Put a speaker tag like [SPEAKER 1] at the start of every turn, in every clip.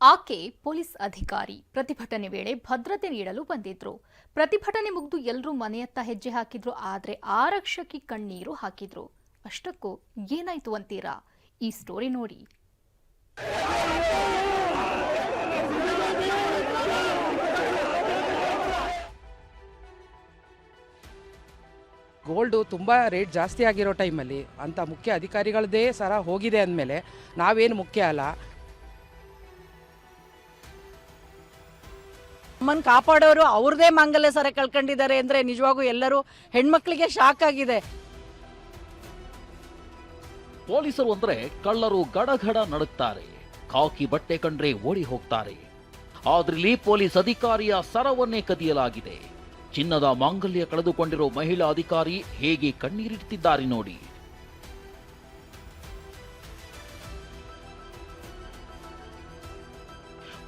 [SPEAKER 1] ಆಕೆ ಪೊಲೀಸ್ ಅಧಿಕಾರಿ. ಪ್ರತಿಭಟನೆ ವೇಳೆ ಭದ್ರತೆ ನೀಡಲು ಬಂದಿದ್ರು. ಪ್ರತಿಭಟನೆ ಮುಗಿದು ಎಲ್ಲರೂ ಮನೆಯತ್ತ ಹೆಜ್ಜೆ ಹಾಕಿದ್ರು. ಆದರೆ ಆರಕ್ಷಕಿ ಕಣ್ಣೀರು ಹಾಕಿದ್ರು. ಅಷ್ಟಕ್ಕೂ ಏನಾಯ್ತು ಅಂತೀರಾ? ಈ ಸ್ಟೋರಿ ನೋಡಿ.
[SPEAKER 2] ಗೋಲ್ಡು ತುಂಬ ರೇಟ್ ಜಾಸ್ತಿ ಆಗಿರೋ ಟೈಮಲ್ಲಿ ಅಂಥ ಮುಖ್ಯ ಅಧಿಕಾರಿಗಳದ್ದೇ ಸರ ಹೋಗಿದೆ ಅಂದಮೇಲೆ ನಾವೇನು ಮುಖ್ಯ ಅಲ್ಲ.
[SPEAKER 3] ಅಮ್ಮನ್ ಕಾಪಾಡೋರು ಅವ್ರದೇ ಮಾಂಗಲ್ಯ ಸರ ಕಳ್ಕೊಂಡಿದ್ದಾರೆ ಅಂದ್ರೆ ನಿಜವಾಗೂ ಎಲ್ಲರೂ ಹೆಣ್ಮಕ್ಳಿಗೆ ಶಾಕ್ ಆಗಿದೆ.
[SPEAKER 4] ಪೊಲೀಸರು ಅಂದ್ರೆ ಕಳ್ಳರು ಗಡಗಡ ನಡುತ್ತಾರೆ. ಕಾಕಿ ಬಟ್ಟೆ ಕಂಡ್ರೆ ಓಡಿ ಹೋಗ್ತಾರೆ. ಆದ್ರಲ್ಲಿ ಪೊಲೀಸ್ ಅಧಿಕಾರಿಯ ಸರವನ್ನೇ ಕದಿಯಲಾಗಿದೆ. ಚಿನ್ನದ ಮಾಂಗಲ್ಯ ಕಳೆದುಕೊಂಡಿರೋ ಮಹಿಳಾ ಅಧಿಕಾರಿ ಹೇಗೆ ಕಣ್ಣೀರಿಡ್ತಿದ್ದಾರೆ ನೋಡಿ.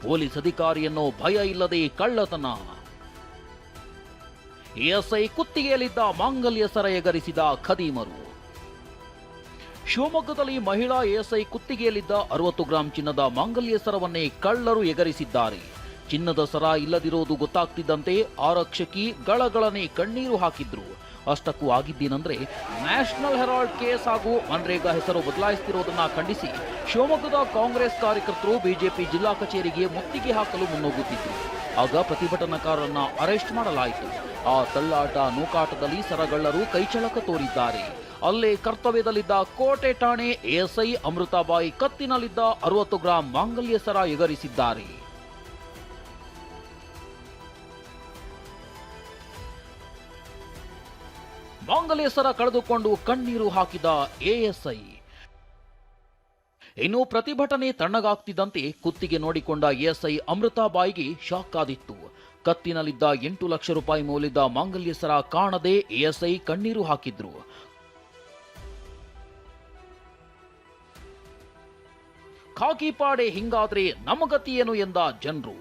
[SPEAKER 4] ಪೊಲೀಸ್ ಅಧಿಕಾರಿಯನ್ನು ಭಯ ಇಲ್ಲದೆ ಕಳ್ಳತನ. ಎಸ್ಐ ಕುತ್ತಿಗೆಯಲ್ಲಿದ್ದ ಮಾಂಗಲ್ಯ ಸರ ಎಗರಿಸಿದ ಖದೀಮರು. ಶಿವಮೊಗ್ಗದಲ್ಲಿ ಮಹಿಳಾ ಎಸ್ಐ ಕುತ್ತಿಗೆಯಲ್ಲಿದ್ದ ಅರವತ್ತು ಗ್ರಾಂ ಚಿನ್ನದ ಮಾಂಗಲ್ಯ ಸರವನ್ನೇ ಕಳ್ಳರು ಎಗರಿಸಿದ್ದಾರೆ. ಚಿನ್ನದ ಸರ ಇಲ್ಲದಿರೋದು ಗೊತ್ತಾಗ್ತಿದ್ದಂತೆ ಆರಕ್ಷಕಿ ಗಳಗಳನೆ ಕಣ್ಣೀರು ಹಾಕಿದ್ರು. ಅಷ್ಟಕ್ಕೂ ಆಗಿದ್ದೇನೆಂದ್ರೆ ನ್ಯಾಷನಲ್ ಹೆರಾಲ್ಡ್ ಕೇಸ್ ಹಾಗೂ ಮನ್ರೇಗಾ ಹೆಸರು ಬದಲಾಯಿಸುತ್ತಿರುವುದನ್ನು ಖಂಡಿಸಿ ಶಿವಮೊಗ್ಗದ ಕಾಂಗ್ರೆಸ್ ಕಾರ್ಯಕರ್ತರು ಬಿಜೆಪಿ ಜಿಲ್ಲಾ ಕಚೇರಿಗೆ ಮುತ್ತಿಗೆ ಹಾಕಲು ಮುನ್ನುಗ್ಗುತ್ತಿದ್ದರು ಆಗ ಪ್ರತಿಭಟನಾಕಾರರನ್ನ ಅರೆಸ್ಟ್ ಮಾಡಲಾಯಿತು. ಆ ತಳ್ಳಾಟ ನೂಕಾಟದಲ್ಲಿ ಸರಗಳ್ಳರು ಕೈಚಳಕ ತೋರಿದ್ದಾರೆ. ಅಲ್ಲೇ ಕರ್ತವ್ಯದಲ್ಲಿದ್ದ ಕೋಟೆ ಠಾಣೆ ಎಎಸ್ಐ ಅಮೃತಾಬಾಯಿ ಕತ್ತಿನಲ್ಲಿದ್ದ ಅರವತ್ತು ಗ್ರಾಂ ಮಾಂಗಲ್ಯ ಸರ ಎಗರಿಸಿದ್ದಾರೆ. ಮಾಂಗಲ್ಯ ಸರ ಕಳೆದುಕೊಂಡು ಕಣ್ಣೀರು ಹಾಕಿದ ಎಎಸ್ಐ ಇನ್ನು ಪ್ರತಿಭಟನೆ ತಣ್ಣಗಾಗ್ತಿದ್ದಂತೆ ಕುತ್ತಿಗೆ ನೋಡಿಕೊಂಡ ಎಎಸ್ಐ ಅಮೃತಾಬಾಯಿಗೆ ಶಾಕ್ ಆದಿತ್ತು. ಕತ್ತಿನಲ್ಲಿದ್ದ ಎಂಟು ಲಕ್ಷ ರೂಪಾಯಿ ಮೌಲ್ಯದ ಮಾಂಗಲ್ಯ ಸರ ಕಾಣದೆ ಎಎಸ್ಐ ಕಣ್ಣೀರು ಹಾಕಿದ್ರು. ಖಾಕಿ ಪಾಡೆ ಹಿಂಗಾದ್ರೆ ನಮ್ಮ ಗತಿಯೇನು ಎಂದ ಜನರು.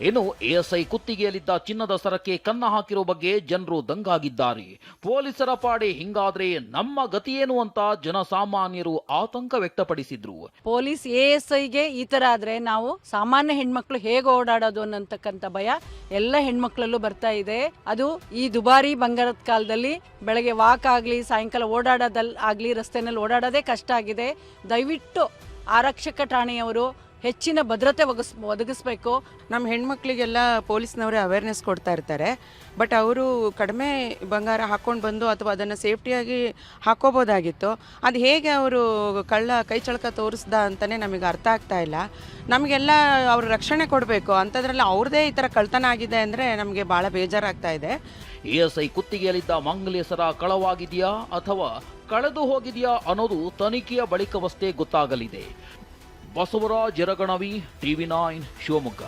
[SPEAKER 4] ಇನ್ನು ಎಎಸ್ಐ ಕುತ್ತಿಗೆಯಲ್ಲಿದ್ದ ಚಿನ್ನದ ಸರಕ್ಕೆ ಕನ್ನ ಹಾಕಿರೋ ಬಗ್ಗೆ ಜನರು ದಂಗಾಗಿದ್ದಾರೆ. ಪೊಲೀಸರ ಪಾಡೆ ಹಿಂಗಾದ್ರೆ ನಮ್ಮ ಗತಿಯೇನು ಅಂತ ಜನಸಾಮಾನ್ಯರು ಆತಂಕ ವ್ಯಕ್ತಪಡಿಸಿದ್ರು.
[SPEAKER 3] ಪೊಲೀಸ್ ಎಎಸ್ಐಗೆ ಎಸ್ ಐಗೆ ಈ ತರ ಆದ್ರೆ ನಾವು ಸಾಮಾನ್ಯ ಹೆಣ್ಮಕ್ಳು ಹೇಗೆ ಓಡಾಡೋದು ಅನ್ನತಕ್ಕಂಥ ಭಯ ಎಲ್ಲ ಹೆಣ್ಮಕ್ಳಲ್ಲೂ ಬರ್ತಾ ಇದೆ. ಅದು ಈ ದುಬಾರಿ ಬಂಗಾರದ ಕಾಲದಲ್ಲಿ ಬೆಳಗ್ಗೆ ವಾಕ್ ಆಗಲಿ, ಸಾಯಂಕಾಲ ಓಡಾಡೋದಲ್ಲಿ ಆಗಲಿ, ರಸ್ತೆನಲ್ಲಿ ಓಡಾಡೋದೇ ಕಷ್ಟ ಆಗಿದೆ. ದಯವಿಟ್ಟು ಆರಕ್ಷಕ ಠಾಣೆಯವರು ಹೆಚ್ಚಿನ ಭದ್ರತೆ ಒಗಸ್, ಒದಗಿಸ್ಬೇಕು.
[SPEAKER 5] ನಮ್ಮ ಹೆಣ್ಮಕ್ಳಿಗೆಲ್ಲ ಪೊಲೀಸ್ನವರೇ ಅವೇರ್ನೆಸ್ ಕೊಡ್ತಾ ಇರ್ತಾರೆ. ಬಟ್ ಅವರು ಕಡಿಮೆ ಬಂಗಾರ ಹಾಕ್ಕೊಂಡು ಬಂದು ಅಥವಾ ಅದನ್ನು ಸೇಫ್ಟಿಯಾಗಿ ಹಾಕೋಬೋದಾಗಿತ್ತು. ಅದು ಹೇಗೆ ಅವರು ಕಳ್ಳ, ಕೈ ಚಳಕ ತೋರಿಸ್ದ ಅಂತಲೇ ನಮಗೆ ಅರ್ಥ ಆಗ್ತಾ ಇಲ್ಲ. ನಮಗೆಲ್ಲ ಅವರು ರಕ್ಷಣೆ ಕೊಡಬೇಕು. ಅಂಥದ್ರಲ್ಲಿ ಅವ್ರದ್ದೇ ಈ ಥರ ಕಳ್ತನ ಆಗಿದೆ ಅಂದರೆ ನಮಗೆ ಭಾಳ ಬೇಜಾರಾಗ್ತಾ ಇದೆ.
[SPEAKER 4] ಎಎಸ್ಐ ಕುತ್ತಿಗೆಯಲ್ಲಿದ್ದ ಮಾಂಗಲ್ಯ ಕಳವಾಗಿದೆಯಾ ಅಥವಾ ಕಳೆದು ಹೋಗಿದೆಯಾ ಅನ್ನೋದು ತನಿಖೆಯ ಬಳಿಕವಷ್ಟೇ ಗೊತ್ತಾಗಲಿದೆ. Basavaraj Yaraganavi TV nine Shivamogga